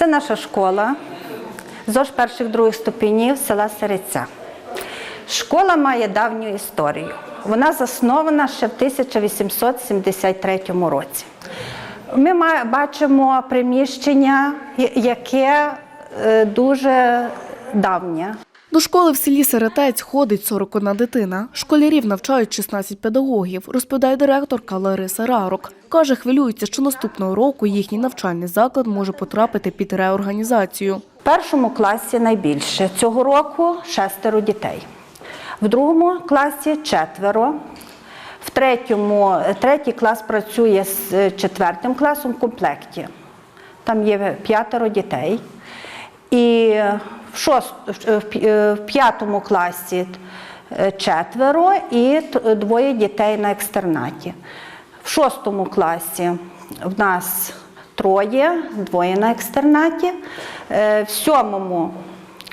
Це наша школа ЗОЖ перших других ступенів села Сереця. Школа має давню історію. Вона заснована ще в 1873 році. Ми бачимо приміщення, яке е, дуже давнє. До школи в селі Серетець ходить 41 дитина. Школярів навчають 16 педагогів, розповідає директорка Лариса Рарок. Каже, хвилюється, що наступного року їхній навчальний заклад може потрапити під реорганізацію. В першому класі найбільше. Цього року шестеро дітей. В другому класі четверо. В третьому, третій клас працює з е, четвертим класом в комплекті. Там є п'ятеро дітей. І пі- е, в п'ятому класі е, четверо і двоє дітей на екстернаті. В шостому класі в нас троє, двоє на екстернаті. Е, В сьомому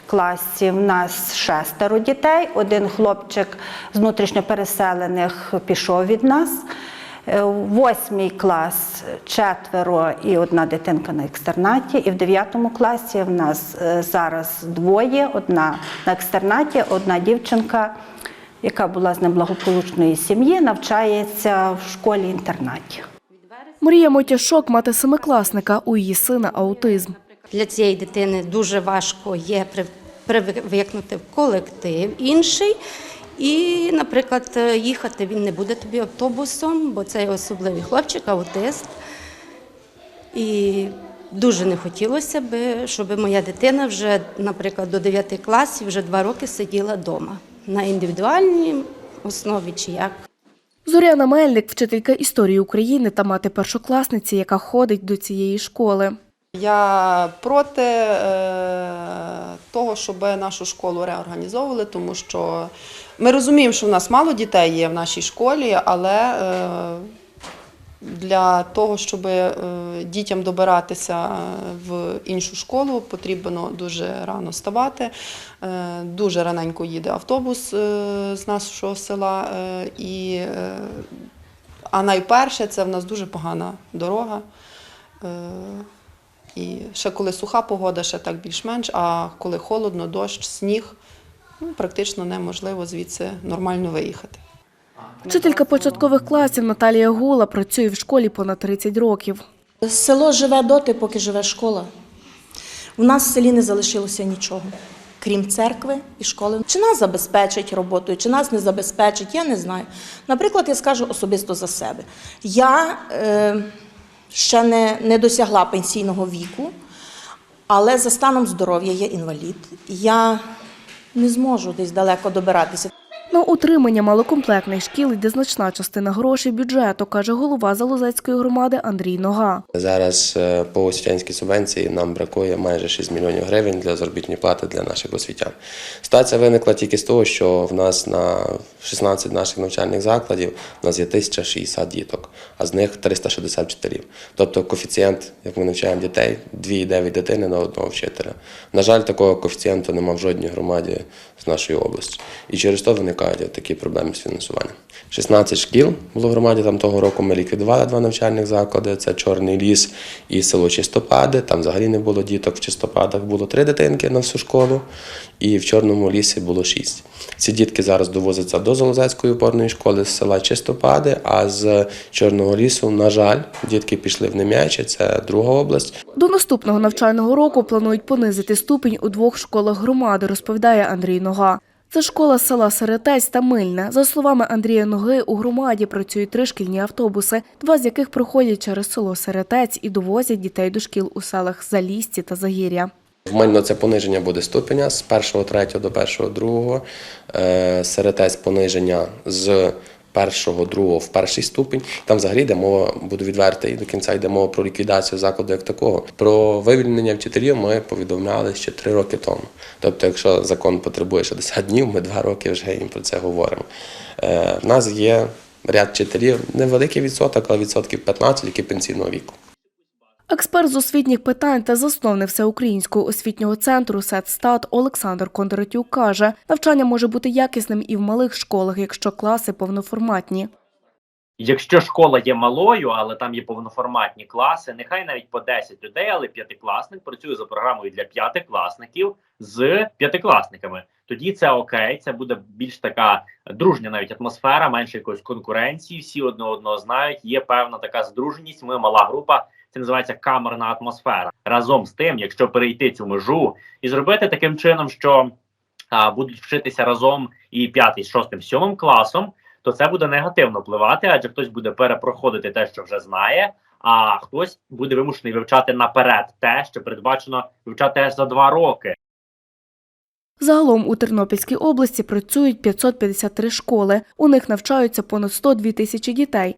класі в нас шестеро дітей. Один хлопчик з внутрішньопереселених пішов від нас. Е, восьмий клас четверо і одна дитинка на екстернаті. І в дев'ятому класі в нас е, зараз двоє: одна на екстернаті, одна дівчинка, яка була з неблагополучної сім'ї, навчається в школі-інтернаті. Марія Мотяшок – мати семикласника, у її сина аутизм. Для цієї дитини дуже важко є привикнути в колектив інший. І, наприклад, їхати він не буде тобі автобусом, бо це особливий хлопчик, аутист. І дуже не хотілося б, щоб моя дитина вже, наприклад, до 9 класів вже два роки сиділа вдома на індивідуальній основі чи як. Зоряна Мельник – вчителька історії України та мати першокласниці, яка ходить до цієї школи. Я проти е, того, щоб нашу школу реорганізовували, тому що ми розуміємо, що в нас мало дітей є в нашій школі, але е, для того, щоб е, дітям добиратися в іншу школу, потрібно дуже рано ставати. Дуже раненько їде автобус з нашого села. І, а найперше, це в нас дуже погана дорога. І ще коли суха погода, ще так більш-менш, а коли холодно, дощ, сніг, ну, практично неможливо звідси нормально виїхати. Вчителька початкових класів Наталія Гула працює в школі понад 30 років. Село живе доти, поки живе школа. У нас в селі не залишилося нічого, крім церкви і школи. Чи нас забезпечить роботою, чи нас не забезпечить, я не знаю. Наприклад, я скажу особисто за себе. Я е, ще не, не досягла пенсійного віку, але за станом здоров'я я інвалід. Я не зможу десь далеко добиратися. На утримання малокомплектних шкіл йде значна частина грошей бюджету, каже голова Залозецької громади Андрій Нога. Зараз е, по освітянській субвенції нам бракує майже 6 мільйонів гривень для заробітної плати для наших освітян. Ситуація виникла тільки з того, що в нас на 16 наших навчальних закладів у нас є 1060 діток, а з них 360 вчителів. Тобто коефіцієнт, як ми навчаємо дітей, 2,9 дитини на одного вчителя. На жаль, такого коефіцієнту немає в жодній громаді з нашої області. І через то виникають такі проблеми з фінансуванням. 16 шкіл було в громаді. Там того року ми ліквідували два навчальних заклади. Це Чорний ліс і село Чистопади. Там взагалі не було діток. В Чистопадах було три дитинки на всю школу, і в Чорному лісі було шість. Ці дітки зараз довозяться до Золозецької опорної школи з села Чистопади, а з Чорного лісу, на жаль, дітки пішли в Нем'яче, це друга область. До наступного навчального року планують понизити ступінь у двох школах громади, розповідає Андрій Нога. Це школа села Серетець та Мильна. За словами Андрія Ноги, у громаді працюють три шкільні автобуси, два з яких проходять через село Серетець і довозять дітей до шкіл у селах Залісті та Загір'я. В Мельно це пониження буде ступеня з 1 3 до 1 2. Е, Серетець пониження з першого, другого в перший ступінь. Там взагалі йде мова, буду відвертий, до кінця йде мова про ліквідацію закладу як такого. Про вивільнення вчителів ми повідомляли ще три роки тому. Тобто, якщо закон потребує 60 днів, ми два роки вже їм про це говоримо. Е, В нас є ряд вчителів, невеликий відсоток, але відсотків 15, які пенсійного віку. Експерт з освітніх питань та засновник всеукраїнського освітнього центру «Сетстат» Олександр Кондратюк каже, навчання може бути якісним і в малих школах, якщо класи повноформатні. Якщо школа є малою, але там є повноформатні класи, нехай навіть по 10 людей, але п'ятикласник працює за програмою для п'ятикласників з п'ятикласниками. Тоді це окей, це буде більш така дружня навіть атмосфера, менше якоїсь конкуренції. Всі одне одного знають. Є певна така здруженість. Ми мала група. Це називається камерна атмосфера. Разом з тим, якщо перейти цю межу і зробити таким чином, що а, будуть вчитися разом і п'ятий, шостим, сьомим класом, то це буде негативно впливати, адже хтось буде перепроходити те, що вже знає, а хтось буде вимушений вивчати наперед те, що передбачено вивчати аж за два роки. Загалом у Тернопільській області працюють 553 школи. У них навчаються понад 102 тисячі дітей.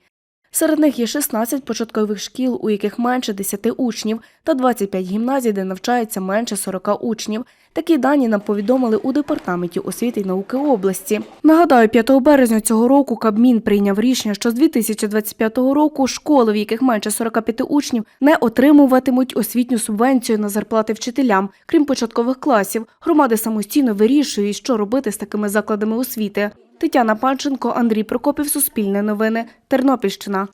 Серед них є 16 початкових шкіл, у яких менше 10 учнів, та 25 гімназій, де навчається менше 40 учнів. Такі дані нам повідомили у департаменті освіти й науки області. Нагадаю, 5 березня цього року Кабмін прийняв рішення, що з 2025 року школи, в яких менше 45 учнів, не отримуватимуть освітню субвенцію на зарплати вчителям, крім початкових класів. Громади самостійно вирішують, що робити з такими закладами освіти. Тетяна Панченко, Андрій Прокопів, Суспільне новини, Тернопільщина.